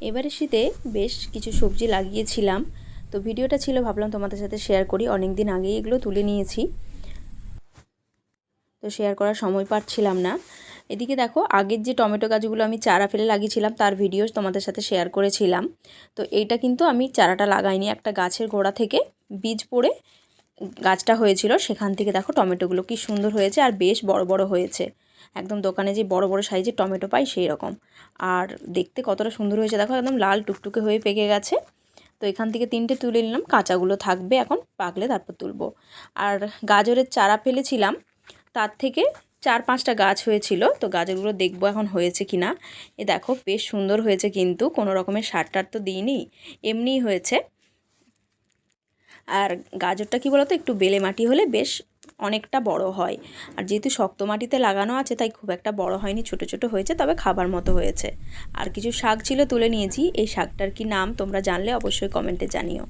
এবারে শীতে বেশ কিছু সবজি লাগিয়েছিলাম। তো ভিডিওটা ছিল, ভাবলাম তোমাদের সাথে শেয়ার করি। অনেক দিন আগেই এগুলো তুলে নিয়েছি। তো শেয়ার করার সময় পাচ্ছিলাম না। এদিকে দেখো, আগের যে টমেটো গাছগুলো আমি চারা ফেলে লাগিয়েছিলাম, তার ভিডিও তোমাদের সাথে শেয়ার করেছিলাম। তো এইটা কিন্তু আমি চারাটা লাগাইনি, একটা গাছের গোড়া থেকে বীজ পড়ে গাছটা হয়েছিল। সেখান থেকে দেখো টমেটোগুলো কি সুন্দর হয়েছে আর বেশ বড় বড় হয়েছে। একদম দোকানে যে বড় বড় সাইজের টমেটো পাই সেই রকম। আর দেখতে কতটা সুন্দর হয়েছে, দেখো একদম লাল টুকটুকে হয়ে পেকে গেছে। তো এখান থেকে তিনটে তুলে নিলাম, কাঁচাগুলো থাকবে এখন, পাকলে তারপর তুলবো। আর গাজরের চারা ফেলেছিলাম, তার থেকে চার পাঁচটা গাছ হয়েছিল, তো গাজরগুলো দেখব এখন হয়েছে কি না এ দেখো, বেশ সুন্দর হয়েছে কিন্তু, কোনো রকমের সার টার তো দিইনি, এমনিই হয়েছে। আর গাজরটা কি বলতো, একটু বেলে মাটি হলে বেশ অনেকটা বড় হয়। আর যেহেতু শক্ত মাটিতে লাগানো আছে, তাই খুব একটা বড় হয়নি, ছোট ছোট হয়েছে, তবে খাবার মতো হয়েছে। আর কিছু শাক ছিল তুলে নিয়েছি, এই শাকটার কি নাম তোমরা জানলে অবশ্যই কমেন্টে জানিও।